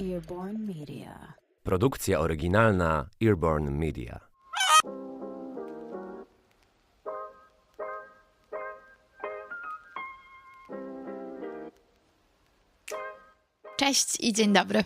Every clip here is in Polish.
Earborn Media. Produkcja oryginalna Earborn Media. Cześć i dzień dobry.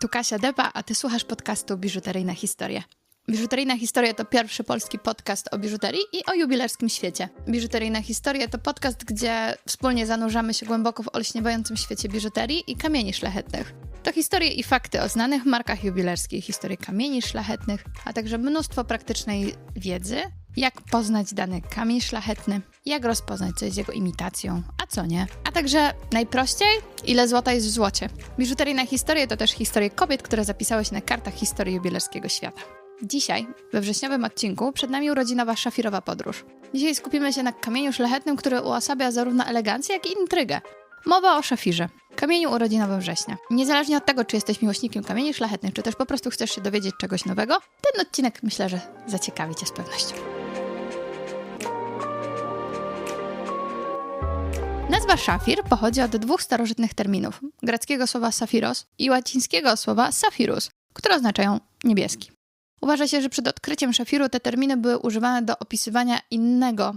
Tu Kasia Deba, a ty słuchasz podcastu Biżuteryjna Historia. Biżuteryjna Historia to pierwszy polski podcast o biżuterii i o jubilerskim świecie. Biżuteryjna Historia to podcast, gdzie wspólnie zanurzamy się głęboko w olśniewającym świecie biżuterii i kamieni szlachetnych. To historie i fakty o znanych markach jubilerskich, historie kamieni szlachetnych, a także mnóstwo praktycznej wiedzy, jak poznać dany kamień szlachetny, jak rozpoznać, co jest jego imitacją, a co nie. A także najprościej, ile złota jest w złocie. Biżuteryjna historia to też historie kobiet, które zapisały się na kartach historii jubilerskiego świata. Dzisiaj, we wrześniowym odcinku, przed nami urodzinowa szafirowa podróż. Dzisiaj skupimy się na kamieniu szlachetnym, który uosabia zarówno elegancję, jak i intrygę. Mowa o szafirze, kamieniu urodzinowym września. Niezależnie od tego, czy jesteś miłośnikiem kamieni szlachetnych, czy też po prostu chcesz się dowiedzieć czegoś nowego, ten odcinek myślę, że zaciekawi Cię z pewnością. Nazwa szafir pochodzi od dwóch starożytnych terminów: greckiego słowa safiros i łacińskiego słowa saphirus, które oznaczają niebieski. Uważa się, że przed odkryciem szafiru te terminy były używane do opisywania innego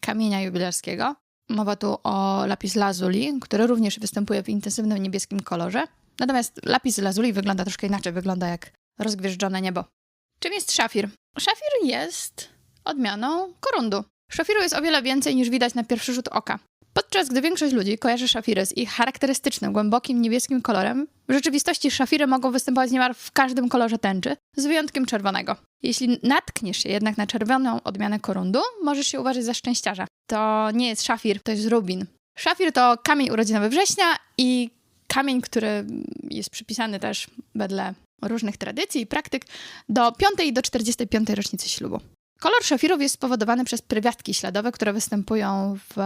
kamienia jubilerskiego. Mowa tu o lapis lazuli, który również występuje w intensywnym niebieskim kolorze. Natomiast lapis lazuli wygląda troszkę inaczej, wygląda jak rozgwieżdżone niebo. Czym jest szafir? Szafir jest odmianą korundu. Szafiru jest o wiele więcej niż widać na pierwszy rzut oka. Podczas gdy większość ludzi kojarzy szafiry z ich charakterystycznym, głębokim niebieskim kolorem, w rzeczywistości szafiry mogą występować niemal w każdym kolorze tęczy, z wyjątkiem czerwonego. Jeśli natkniesz się jednak na czerwoną odmianę korundu, możesz się uważać za szczęściarza. To nie jest szafir, to jest rubin. Szafir to kamień urodzinowy września i kamień, który jest przypisany też wedle różnych tradycji i praktyk do 5 i do 45 rocznicy ślubu. Kolor szafirów jest spowodowany przez prywiastki śladowe, które występują w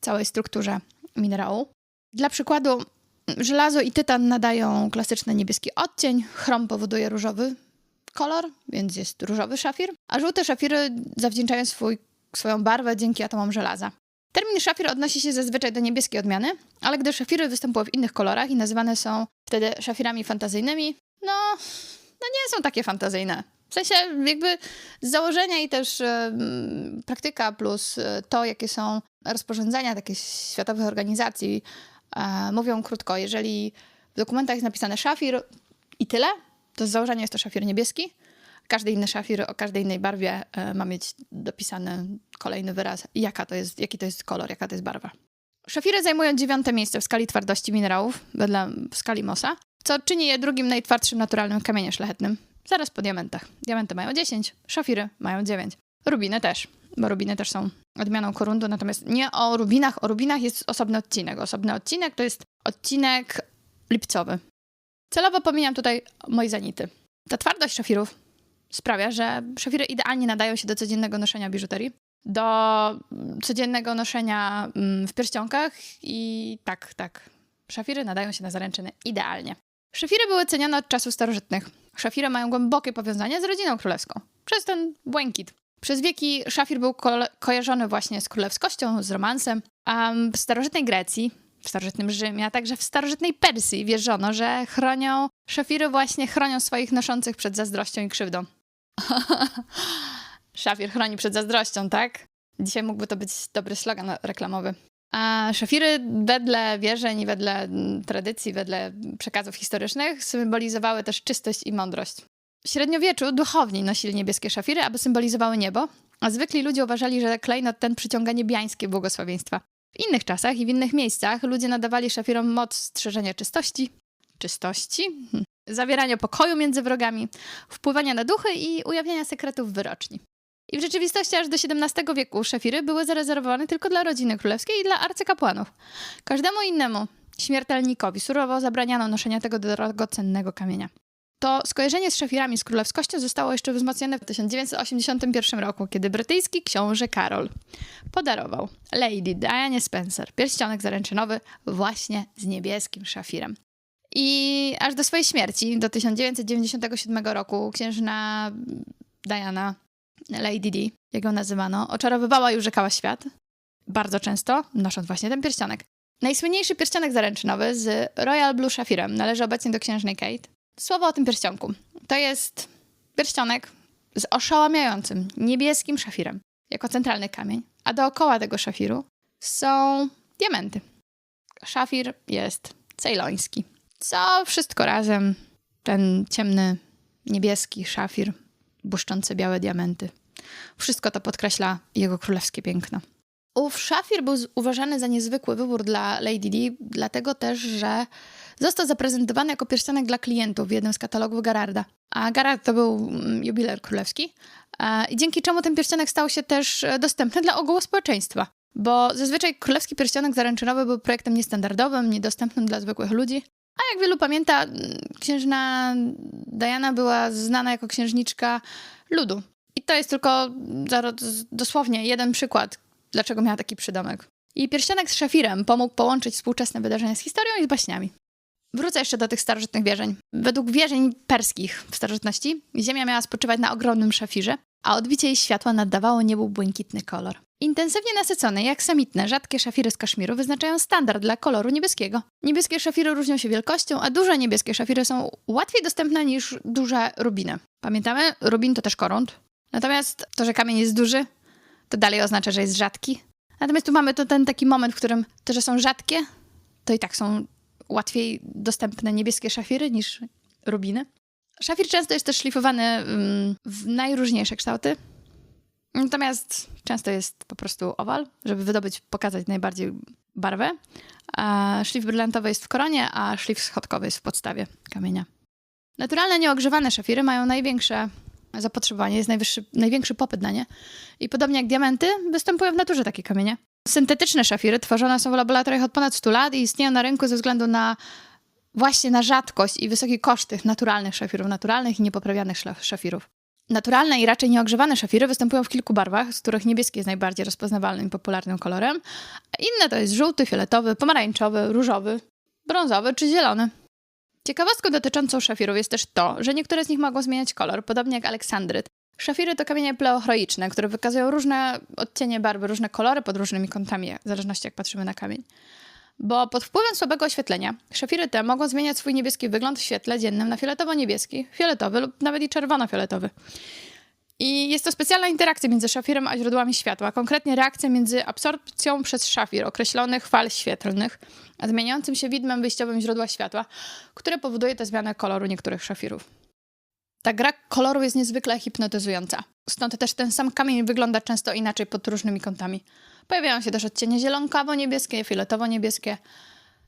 całej strukturze minerału. Dla przykładu, żelazo i tytan nadają klasyczny niebieski odcień, chrom powoduje różowy kolor, więc jest różowy szafir, a żółte szafiry zawdzięczają swój, swoją barwę dzięki atomom żelaza. Termin szafir odnosi się zazwyczaj do niebieskiej odmiany, ale gdy szafiry występują w innych kolorach i nazywane są wtedy szafirami fantazyjnymi, no, no nie są takie fantazyjne. W sensie jakby z założenia i też praktyka plus e, to, jakie są rozporządzenia takich światowych organizacji, e, mówią krótko, jeżeli w dokumentach jest napisane szafir i tyle, to z założenia jest to szafir niebieski. Każdy inny szafir o każdej innej barwie e, ma mieć dopisany kolejny wyraz, jaka to jest, jaki to jest kolor, jaka to jest barwa. Szafiry zajmują dziewiąte miejsce w skali twardości minerałów, wedle skali Mossa, co czyni je drugim najtwardszym naturalnym kamieniem szlachetnym. Zaraz po diamentach. Diamenty mają 10, szafiry mają 9. Rubiny też, bo rubiny też są odmianą korundu, natomiast nie o rubinach. O rubinach jest osobny odcinek. Osobny odcinek to jest odcinek lipcowy. Celowo pomijam tutaj mojzanity. Ta twardość szafirów sprawia, że szafiry idealnie nadają się do codziennego noszenia biżuterii, do codziennego noszenia mm, w pierścionkach i tak, tak. Szafiry nadają się na zaręczyny idealnie. Szafiry były cenione od czasów starożytnych. Szafiry mają głębokie powiązanie z rodziną królewską. Przez ten błękit. Przez wieki szafir był ko kojarzony właśnie z królewskością, z romansem. A w starożytnej Grecji, w starożytnym Rzymie, a także w starożytnej Persji wierzono, że chronią, szafiry właśnie chronią swoich noszących przed zazdrością i krzywdą. Szafir chroni przed zazdrością, tak? Dzisiaj mógłby to być dobry slogan reklamowy. A szafiry wedle wierzeń wedle mm, tradycji, wedle przekazów historycznych symbolizowały też czystość i mądrość. W średniowieczu duchowni nosili niebieskie szafiry, aby symbolizowały niebo, a zwykli ludzie uważali, że klejnot ten przyciąga niebiańskie błogosławieństwa. W innych czasach i w innych miejscach ludzie nadawali szafirom moc strzeżenia czystości, czystości, hm, zawierania pokoju między wrogami, wpływania na duchy i ujawniania sekretów wyroczni. I w rzeczywistości aż do XVII wieku szafiry były zarezerwowane tylko dla rodziny królewskiej i dla arcykapłanów. Każdemu innemu, śmiertelnikowi, surowo zabraniano noszenia tego drogocennego kamienia. To skojarzenie z szafirami z królewskością zostało jeszcze wzmocnione w 1981 roku, kiedy brytyjski książę Karol podarował Lady Diane Spencer pierścionek zaręczynowy właśnie z niebieskim szafirem. I aż do swojej śmierci, do 1997 roku, księżna Diana, Lady Di, jak ją nazywano, oczarowywała i urzekała świat. Bardzo często, nosząc właśnie ten pierścionek. Najsłynniejszy pierścionek zaręczynowy z Royal Blue Szafirem należy obecnie do księżnej Kate. Słowo o tym pierścionku. To jest pierścionek z oszałamiającym niebieskim szafirem jako centralny kamień, a dookoła tego szafiru są diamenty. Szafir jest cejloński. Co wszystko razem, ten ciemny niebieski szafir, błyszczące białe diamenty. Wszystko to podkreśla jego królewskie piękno. Ów szafir był uważany za niezwykły wybór dla Lady Di, dlatego też, że został zaprezentowany jako pierścionek dla klientów w jednym z katalogów Gararda. A Garard to był mm, jubiler królewski, i dzięki czemu ten pierścionek stał się też e, dostępny dla ogółu społeczeństwa. Bo zazwyczaj królewski pierścionek zaręczynowy był projektem niestandardowym, niedostępnym dla zwykłych ludzi. A jak wielu pamięta, mm, księżna Diana była znana jako księżniczka ludu. I to jest tylko dosłownie jeden przykład, dlaczego miała taki przydomek. I pierścionek z szafirem pomógł połączyć współczesne wydarzenia z historią i z baśniami. Wrócę jeszcze do tych starożytnych wierzeń. Według wierzeń perskich w starożytności Ziemia miała spoczywać na ogromnym szafirze, a odbicie jej światła naddawało niebu błękitny kolor. Intensywnie nasycone i aksamitne, rzadkie szafiry z kaszmiru wyznaczają standard dla koloru niebieskiego. Niebieskie szafiry różnią się wielkością, a duże niebieskie szafiry są łatwiej dostępne niż duże rubiny. Pamiętamy? Rubin to też korunt. Natomiast to, że kamień jest duży, to dalej oznacza, że jest rzadki. Natomiast tu mamy to ten taki moment, w którym to, że są rzadkie, to i tak są łatwiej dostępne niebieskie szafiry niż rubiny. Szafir często jest też szlifowany mm, w najróżniejsze kształty. Natomiast często jest po prostu owal, żeby wydobyć, pokazać najbardziej barwę. A szlif brylantowy jest w koronie, a szlif schodkowy jest w podstawie kamienia. Naturalne, nieogrzewane szafiry mają największe zapotrzebowanie, jest najwyższy, największy popyt na nie. I podobnie jak diamenty, występują w naturze takie kamienie. Syntetyczne szafiry tworzone są w laboratoriach od ponad 100 lat i istnieją na rynku ze względu na właśnie na rzadkość i wysoki koszt tych naturalnych szafirów, naturalnych i niepoprawianych szafirów. Naturalne i raczej nieogrzewane szafiry występują w kilku barwach, z których niebieski jest najbardziej rozpoznawalnym i popularnym kolorem, a inne to jest żółty, fioletowy, pomarańczowy, różowy, brązowy czy zielony. Ciekawostką dotyczącą szafirów jest też to, że niektóre z nich mogą zmieniać kolor, podobnie jak aleksandryt. Szafiry to kamienie pleochroiczne, które wykazują różne odcienie barwy, różne kolory pod różnymi kątami, w zależności jak patrzymy na kamień. Bo pod wpływem słabego oświetlenia szafiry te mogą zmieniać swój niebieski wygląd w świetle dziennym na fioletowo-niebieski, fioletowy lub nawet i czerwono-fioletowy. I jest to specjalna interakcja między szafirem a źródłami światła, konkretnie reakcja między absorpcją przez szafir określonych fal świetlnych, a zmieniającym się widmem wyjściowym źródła światła, które powoduje tę zmianę koloru niektórych szafirów. Ta gra koloru jest niezwykle hipnotyzująca. Stąd też ten sam kamień wygląda często inaczej pod różnymi kątami. Pojawiają się też odcienie zielonkawo-niebieskie, fioletowo-niebieskie.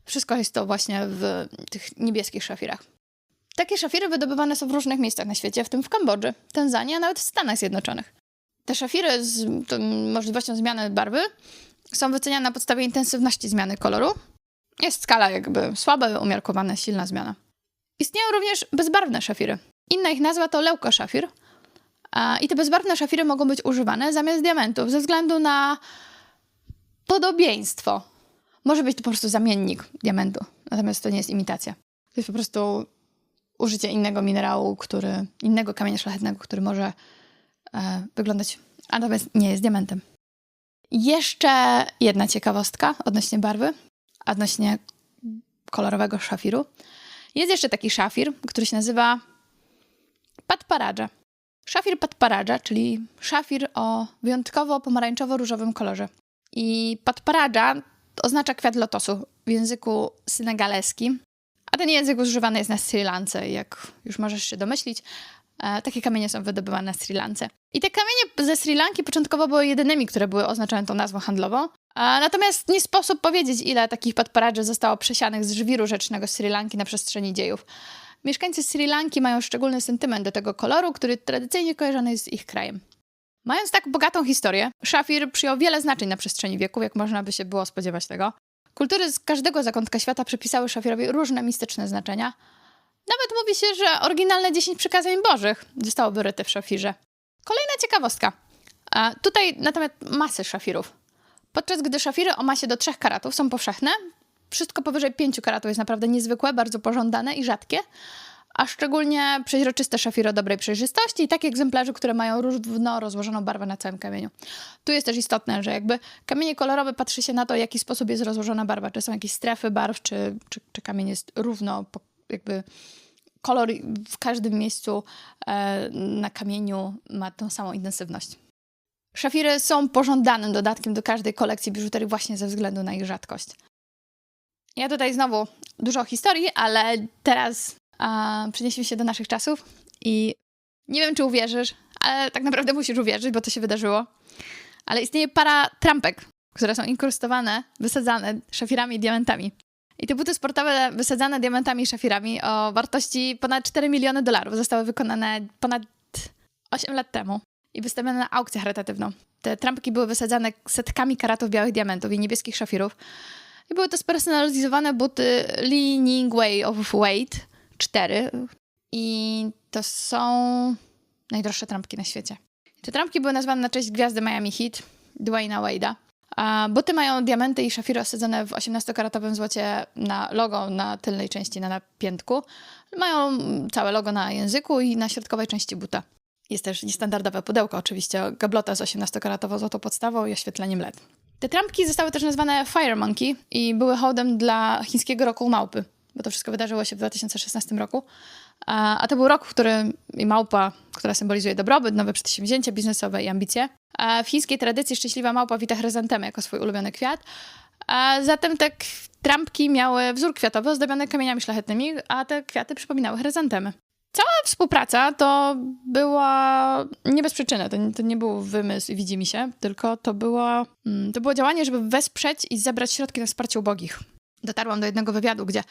Wszystko jest to właśnie w tych niebieskich szafirach. Takie szafiry wydobywane są w różnych miejscach na świecie, w tym w Kambodży, Tanzanii, a nawet w Stanach Zjednoczonych. Te szafiry z możliwością zmiany barwy są wyceniane na podstawie intensywności zmiany koloru. Jest skala jakby słabe, umiarkowane, silna zmiana. Istnieją również bezbarwne szafiry. Inna ich nazwa to leukoszafir. I te bezbarwne szafiry mogą być używane zamiast diamentów ze względu na podobieństwo. Może być to po prostu zamiennik diamentu, natomiast to nie jest imitacja. To jest po prostu użycie innego minerału, który, innego kamienia szlachetnego, który może e, wyglądać, a natomiast nie jest diamentem. Jeszcze jedna ciekawostka odnośnie barwy, odnośnie kolorowego szafiru. Jest jeszcze taki szafir, który się nazywa Patparadża. Szafir Patparadża, czyli szafir o wyjątkowo pomarańczowo-różowym kolorze. I Patparadża oznacza kwiat lotosu w języku synegaleskim, a ten język używany jest na Sri Lance, jak już możesz się domyślić. E, takie kamienie są wydobywane na Sri Lance. I te kamienie ze Sri Lanki początkowo były jedynymi, które były oznaczone tą nazwą handlową. Natomiast nie sposób powiedzieć, ile takich Patparadży zostało przesianych z żwiru rzecznego Sri Lanki na przestrzeni dziejów. Mieszkańcy Sri Lanki mają szczególny sentyment do tego koloru, który tradycyjnie kojarzony jest z ich krajem. Mając tak bogatą historię, szafir przyjął wiele znaczeń na przestrzeni wieków, jak można by się było spodziewać tego. Kultury z każdego zakątka świata przypisały szafirowi różne mistyczne znaczenia. Nawet mówi się, że oryginalne 10 przykazań bożych zostało wyryte w szafirze. Kolejna ciekawostka. A tutaj na temat masy szafirów. Podczas gdy szafiry o masie do 3 karatów są powszechne, wszystko powyżej 5 karatów jest naprawdę niezwykłe, bardzo pożądane i rzadkie, a szczególnie przeźroczyste szafiro dobrej przejrzystości i takie egzemplarze, które mają równo rozłożoną barwę na całym kamieniu. Tu jest też istotne, że jakby kamienie kolorowe patrzy się na to, w jaki sposób jest rozłożona barwa, czy są jakieś strefy barw, czy, czy, czy kamień jest równo, jakby kolor w każdym miejscu e, na kamieniu ma tą samą intensywność. Szafiry są pożądanym dodatkiem do każdej kolekcji biżuterii właśnie ze względu na ich rzadkość. Ja tutaj znowu dużo historii, ale teraz a, przenieśmy się do naszych czasów i nie wiem, czy uwierzysz, ale tak naprawdę musisz uwierzyć, bo to się wydarzyło. Ale istnieje para trampek, które są inkrustowane, wysadzane szafirami i diamentami. I te buty sportowe wysadzane diamentami i szafirami o wartości ponad 4 miliony dolarów zostały wykonane ponad 8 lat temu i wystawione na aukcję charytatywną. Te trampki były wysadzane setkami karatów białych diamentów i niebieskich szafirów. I były to spersonalizowane buty Li Ning Way of Weight 4. I to są najdroższe trampki na świecie. Te trampki były nazwane na cześć gwiazdy Miami Heat, Dwayna Wade'a. A buty mają diamenty i szafiry osadzone w 18-karatowym złocie na logo na tylnej części, na napiętku. Mają całe logo na języku i na środkowej części buta. Jest też niestandardowe pudełko, oczywiście, gablota z 18-karatową złotą podstawą i oświetleniem LED. Te trampki zostały też nazwane Fire Monkey i były hołdem dla chińskiego roku małpy, bo to wszystko wydarzyło się w 2016 roku. A, to był rok, w którym małpa, która symbolizuje dobrobyt, nowe przedsięwzięcia biznesowe i ambicje. A w chińskiej tradycji szczęśliwa małpa wita chryzantemy jako swój ulubiony kwiat. A zatem te trampki miały wzór kwiatowy ozdobiony kamieniami szlachetnymi, a te kwiaty przypominały chryzantemy. Cała współpraca to była nie bez przyczyny, to, nie- to nie był wymysł i widzi mi się, tylko to było, mm, to było działanie, żeby wesprzeć i zebrać środki na wsparcie ubogich. Dotarłam do jednego wywiadu, gdzie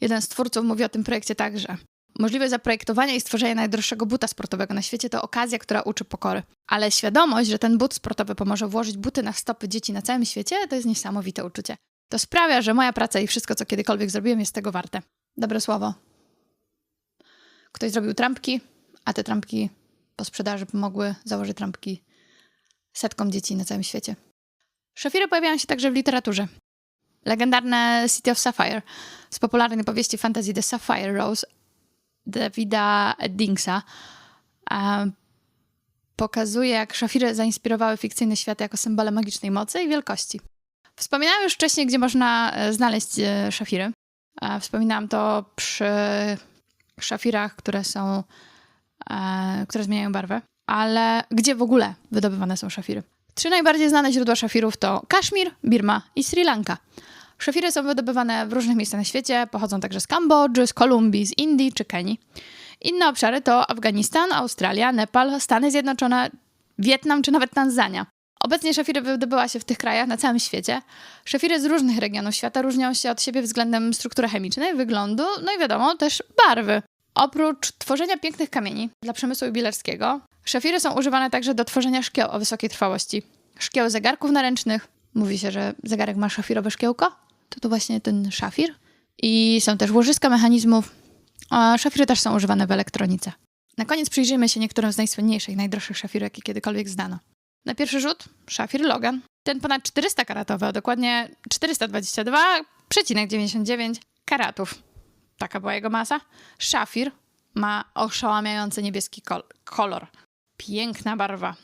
jeden z twórców mówi o tym projekcie tak, że możliwość zaprojektowania i stworzenia najdroższego buta sportowego na świecie to okazja, która uczy pokory. Ale świadomość, że ten but sportowy pomoże włożyć buty na stopy dzieci na całym świecie, to jest niesamowite uczucie. To sprawia, że moja praca i wszystko, co kiedykolwiek zrobiłem, jest tego warte. Dobre słowo. Ktoś zrobił trampki, a te trampki po sprzedaży pomogły założyć trampki setkom dzieci na całym świecie. Szafiry pojawiają się także w literaturze. Legendarne City of Sapphire z popularnej powieści fantasy The Sapphire Rose Davida Eddingsa a, pokazuje, jak szafiry zainspirowały fikcyjny świat jako symbole magicznej mocy i wielkości. Wspominałam już wcześniej, gdzie można e, znaleźć e, szafiry. Wspominałam to przy szafirach, które są, e, które zmieniają barwę, ale gdzie w ogóle wydobywane są szafiry? Trzy najbardziej znane źródła szafirów to Kaszmir, Birma i Sri Lanka. Szafiry są wydobywane w różnych miejscach na świecie, pochodzą także z Kambodży, z Kolumbii, z Indii czy Kenii. Inne obszary to Afganistan, Australia, Nepal, Stany Zjednoczone, Wietnam czy nawet Tanzania. Obecnie szafiry wydobyła się w tych krajach na całym świecie. Szafiry z różnych regionów świata różnią się od siebie względem struktury chemicznej, wyglądu, no i wiadomo, też barwy. Oprócz tworzenia pięknych kamieni dla przemysłu jubilerskiego, szafiry są używane także do tworzenia szkieł o wysokiej trwałości. Szkieł zegarków naręcznych. Mówi się, że zegarek ma szafirowe szkiełko. To to właśnie ten szafir. I są też łożyska mechanizmów. A szafiry też są używane w elektronice. Na koniec przyjrzyjmy się niektórym z najsłynniejszych, najdroższych szafirów, jakie kiedykolwiek znano. Na pierwszy rzut szafir Logan. Ten ponad 400 karatowy, a dokładnie 422,99 karatów. Taka była jego masa. Szafir ma oszałamiający niebieski kol- kolor. Piękna barwa.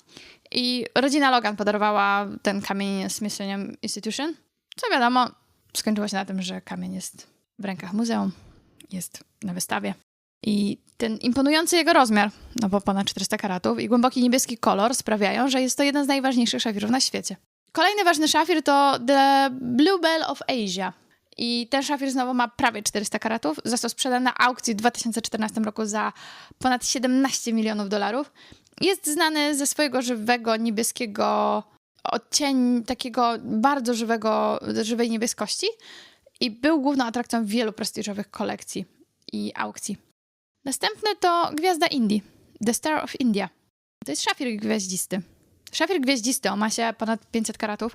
I rodzina Logan podarowała ten kamień Smithsonian Institution. Co wiadomo, skończyło się na tym, że kamień jest w rękach muzeum, jest na wystawie. I ten imponujący jego rozmiar, no bo ponad 400 karatów i głęboki niebieski kolor sprawiają, że jest to jeden z najważniejszych szafirów na świecie. Kolejny ważny szafir to The Bluebell of Asia. I ten szafir znowu ma prawie 400 karatów. Został sprzedany na aukcji w 2014 roku za ponad 17 milionów dolarów. Jest znany ze swojego żywego niebieskiego odcień, takiego bardzo żywego, żywej niebieskości i był główną atrakcją wielu prestiżowych kolekcji i aukcji. Następny to Gwiazda Indii, The Star of India. To jest szafir gwiaździsty. Szafir gwiaździsty o masie ponad 500 karatów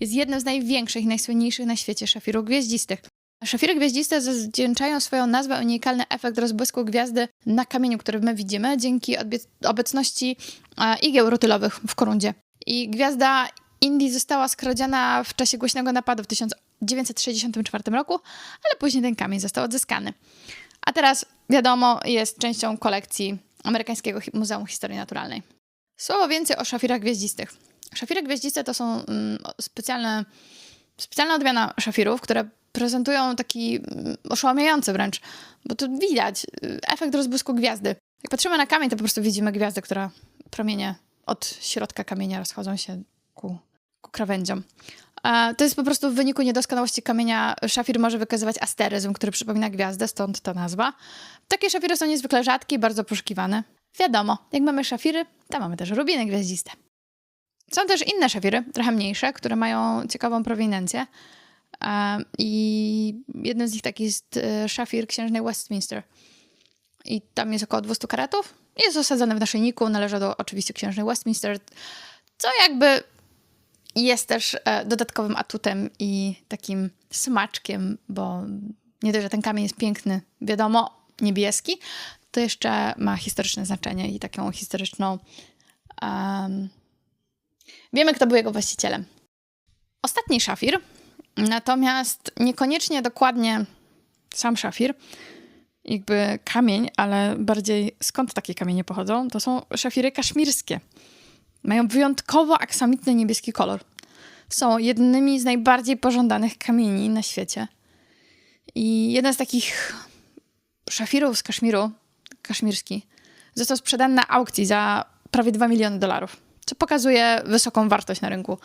jest jednym z największych i najsłynniejszych na świecie szafirów gwiaździstych. Szafiry gwiaździste zawdzięczają swoją nazwę unikalny efekt rozbłysku gwiazdy na kamieniu, który my widzimy dzięki obecności e, igieł rutylowych w korundzie. I gwiazda Indii została skradziona w czasie głośnego napadu w 1964 roku, ale później ten kamień został odzyskany. a teraz, wiadomo, jest częścią kolekcji Amerykańskiego Muzeum Historii Naturalnej. Słowo więcej o szafirach gwieździstych. Szafiry gwieździste to są mm, specjalne, specjalna odmiana szafirów, które prezentują taki mm, oszałamiający wręcz, bo tu widać y, efekt rozbłysku gwiazdy. Jak patrzymy na kamień, to po prostu widzimy gwiazdę, która promienie od środka kamienia rozchodzą się ku, ku krawędziom. To jest po prostu w wyniku niedoskonałości kamienia szafir może wykazywać asteryzm, który przypomina gwiazdę, stąd ta nazwa. Takie szafiry są niezwykle rzadkie i bardzo poszukiwane. Wiadomo, jak mamy szafiry, to mamy też rubiny gwiaździste. Są też inne szafiry, trochę mniejsze, które mają ciekawą proweniencję. E, I jeden z nich taki jest e, szafir księżnej Westminster. I tam jest około 200 karatów. Jest osadzony w naszyjniku, należy do oczywiście księżnej Westminster, co jakby jest też e, dodatkowym atutem i takim smaczkiem, bo nie dość, że ten kamień jest piękny, wiadomo, niebieski, to jeszcze ma historyczne znaczenie i taką historyczną. em, wiemy, kto był jego właścicielem. Ostatni szafir, natomiast niekoniecznie dokładnie sam szafir, jakby kamień, ale bardziej skąd takie kamienie pochodzą, to są szafiry kaszmirskie. Mają wyjątkowo aksamitny niebieski kolor. Są jednymi z najbardziej pożądanych kamieni na świecie. I jeden z takich szafirów z Kaszmiru, kaszmirski, został sprzedany na aukcji za prawie 2 miliony dolarów, co pokazuje wysoką wartość na rynku.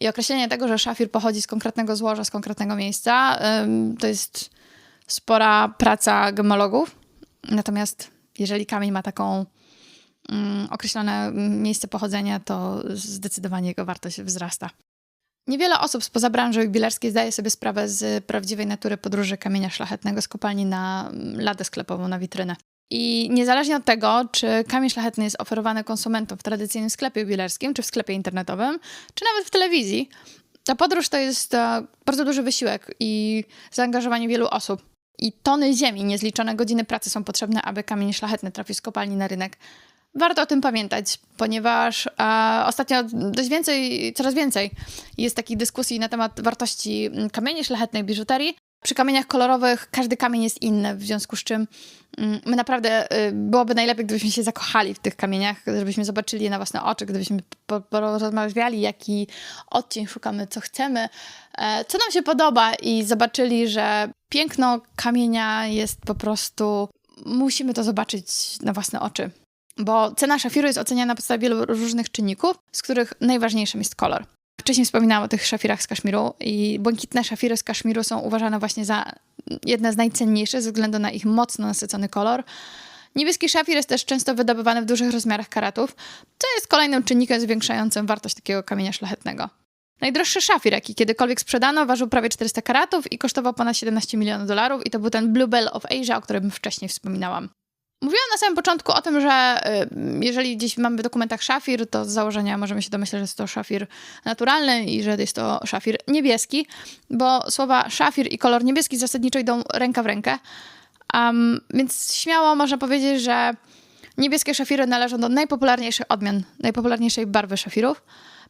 I określenie tego, że szafir pochodzi z konkretnego złoża, z konkretnego miejsca, to jest spora praca gemologów. Natomiast jeżeli kamień ma taką mm, określone miejsce pochodzenia, to zdecydowanie jego wartość wzrasta. Niewiele osób spoza branży jubilerskiej zdaje sobie sprawę z prawdziwej natury podróży kamienia szlachetnego z kopalni na mm, ladę sklepową, na witrynę. I niezależnie od tego, czy kamień szlachetny jest oferowany konsumentom w tradycyjnym sklepie jubilerskim, czy w sklepie internetowym, czy nawet w telewizji, ta podróż to jest e, bardzo duży wysiłek i zaangażowanie wielu osób. I tony ziemi, niezliczone godziny pracy są potrzebne, aby kamień szlachetny trafił z kopalni na rynek. Warto o tym pamiętać, ponieważ e, ostatnio dość więcej, coraz więcej jest takich dyskusji na temat wartości mm, kamieni szlachetnych, biżuterii. Przy kamieniach kolorowych każdy kamień jest inny, w związku z czym mm, my naprawdę y, byłoby najlepiej, gdybyśmy się zakochali w tych kamieniach, żebyśmy zobaczyli je na własne oczy, gdybyśmy po- porozmawiali, jaki odcień szukamy, co chcemy, e, co nam się podoba i zobaczyli, że piękno kamienia jest po prostu... Musimy to zobaczyć na własne oczy bo cena szafiru jest oceniana na podstawie wielu różnych czynników, z których najważniejszym jest kolor. Wcześniej wspominałam o tych szafirach z Kaszmiru i błękitne szafiry z Kaszmiru są uważane właśnie za jedne z najcenniejszych ze względu na ich mocno nasycony kolor. Niebieski szafir jest też często wydobywany w dużych rozmiarach karatów, co jest kolejnym czynnikiem zwiększającym wartość takiego kamienia szlachetnego. Najdroższy szafir, jaki kiedykolwiek sprzedano, ważył prawie 400 karatów i kosztował ponad 17 milionów dolarów i to był ten Bluebell of Asia, o którym wcześniej wspominałam. Mówiłam na samym początku o tym, że y, jeżeli gdzieś mamy w dokumentach szafir, to z założenia możemy się domyśleć, że jest to szafir naturalny i że jest to szafir niebieski, bo słowa szafir i kolor niebieski zasadniczo idą ręka w rękę. Um, więc śmiało można powiedzieć, że niebieskie szafiry należą do najpopularniejszych odmian, najpopularniejszej barwy szafirów.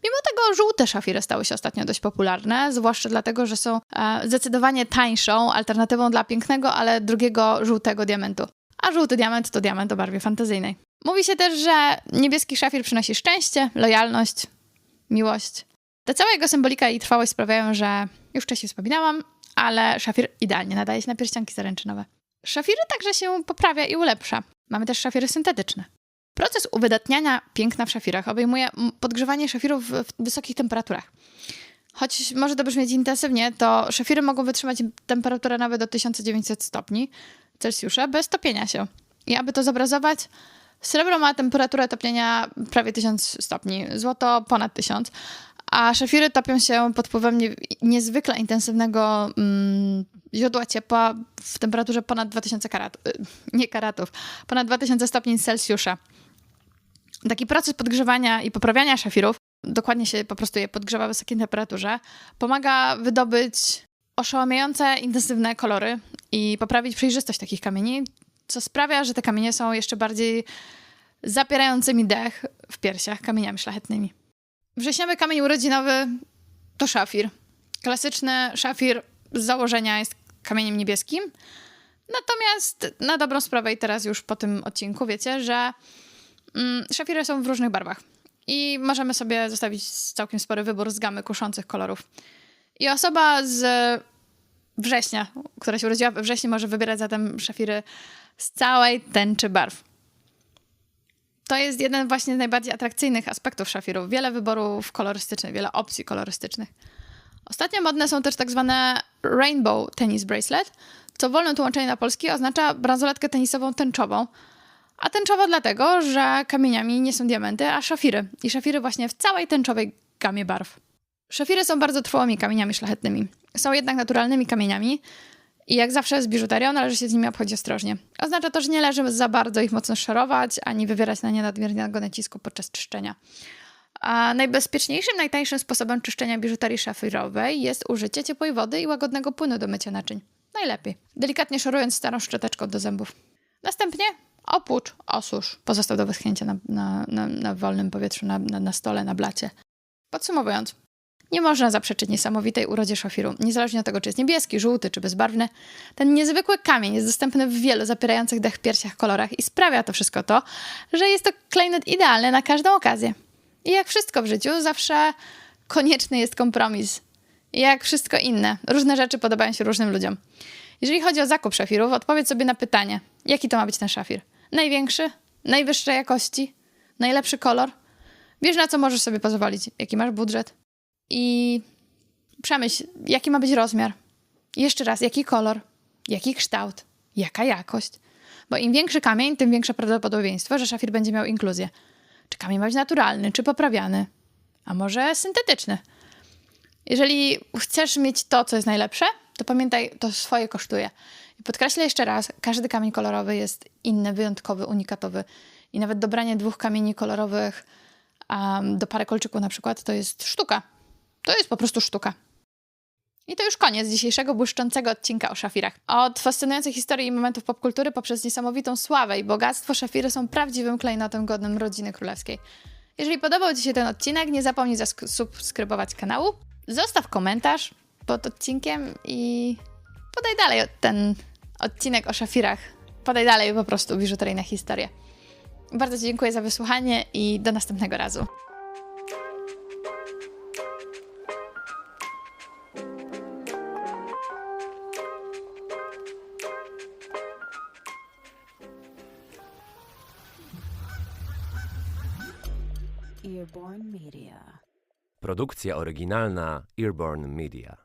Mimo tego żółte szafiry stały się ostatnio dość popularne, zwłaszcza dlatego, że są e, zdecydowanie tańszą alternatywą dla pięknego, ale drugiego żółtego diamentu a żółty diament to diament o barwie fantazyjnej. Mówi się też, że niebieski szafir przynosi szczęście, lojalność, miłość. Ta cała jego symbolika i trwałość sprawiają, że już wcześniej wspominałam, ale szafir idealnie nadaje się na pierścionki zaręczynowe. Szafiry także się poprawia i ulepsza. Mamy też szafiry syntetyczne. Proces uwydatniania piękna w szafirach obejmuje podgrzewanie szafirów w wysokich temperaturach. Choć może to brzmieć intensywnie, to szafiry mogą wytrzymać temperaturę nawet do 1900 stopni, Celsjusza bez topienia się. I aby to zobrazować, srebro ma temperaturę topnienia prawie 1000 stopni, złoto ponad 1000, a szafiry topią się pod wpływem nie, niezwykle intensywnego mm, źródła ciepła w temperaturze ponad 2000 karatów, nie karatów, ponad 2000 stopni Celsjusza. Taki proces podgrzewania i poprawiania szafirów, dokładnie się po prostu je podgrzewa w wysokiej temperaturze, pomaga wydobyć oszałamiające, intensywne kolory i poprawić przejrzystość takich kamieni, co sprawia, że te kamienie są jeszcze bardziej zapierającymi dech w piersiach kamieniami szlachetnymi. Wrześniowy kamień urodzinowy to szafir. Klasyczny szafir z założenia jest kamieniem niebieskim, Natomiast na dobrą sprawę i teraz już po tym odcinku wiecie, że mm, szafiry są w różnych barwach. I możemy sobie zostawić całkiem spory wybór z gamy kuszących kolorów. I osoba z września, która się urodziła we wrześniu, może wybierać zatem szafiry z całej tęczy barw. To jest jeden właśnie z najbardziej atrakcyjnych aspektów szafirów. Wiele wyborów kolorystycznych, wiele opcji kolorystycznych. Ostatnio modne są też tak zwane rainbow tennis bracelet, co w wolnym tłumaczeniu na polski oznacza bransoletkę tenisową tęczową. A tęczowo dlatego, że kamieniami nie są diamenty, a szafiry. I szafiry właśnie w całej tęczowej gamie barw. Szafiry są bardzo trwałymi kamieniami szlachetnymi. Są jednak naturalnymi kamieniami i jak zawsze z biżuterią należy się z nimi obchodzić ostrożnie. Oznacza to, że nie należy za bardzo ich mocno szarować, ani wywierać na nie nadmiernego nacisku podczas czyszczenia. A najbezpieczniejszym, najtańszym sposobem czyszczenia biżuterii szafirowej jest użycie ciepłej wody i łagodnego płynu do mycia naczyń. Najlepiej. Delikatnie szorując starą szczoteczką do zębów. Następnie opłucz, osusz. Pozostał do wyschnięcia na, na, na, na wolnym powietrzu, na, na, stole, na blacie. Podsumowując, nie można zaprzeczyć niesamowitej urodzie szafiru, niezależnie od tego, czy jest niebieski, żółty czy bezbarwny. Ten niezwykły kamień jest dostępny w wielu zapierających dech piersiach kolorach i sprawia to wszystko to, że jest to klejnot idealny na każdą okazję. I jak wszystko w życiu, zawsze konieczny jest kompromis. I jak wszystko inne, różne rzeczy podobają się różnym ludziom. Jeżeli chodzi o zakup szafirów, odpowiedz sobie na pytanie, jaki to ma być ten szafir. Największy? Najwyższej jakości? Najlepszy kolor? Wiesz, na co możesz sobie pozwolić, jaki masz budżet? I przemyśl, jaki ma być rozmiar. Jeszcze raz, jaki kolor, jaki kształt, jaka jakość. Bo im większy kamień, tym większe prawdopodobieństwo, że szafir będzie miał inkluzję. Czy kamień ma być naturalny, czy poprawiany, a może syntetyczny. Jeżeli chcesz mieć to, co jest najlepsze, to pamiętaj, to swoje kosztuje. I podkreślę jeszcze raz, każdy kamień kolorowy jest inny, wyjątkowy, unikatowy. I nawet dobranie dwóch kamieni kolorowych um, do pary kolczyków na przykład, to jest sztuka. To jest po prostu sztuka. I to już koniec dzisiejszego błyszczącego odcinka o szafirach. Od fascynującej historii i momentów popkultury poprzez niesamowitą sławę i bogactwo szafiry są prawdziwym klejnotem godnym rodziny królewskiej. Jeżeli podobał Ci się ten odcinek, nie zapomnij zasubskrybować kanału, zostaw komentarz pod odcinkiem i podaj dalej ten odcinek o szafirach. Podaj dalej po prostu biżuteryjne historie. Bardzo Ci dziękuję za wysłuchanie i do następnego razu. Produkcja oryginalna Earborn Media.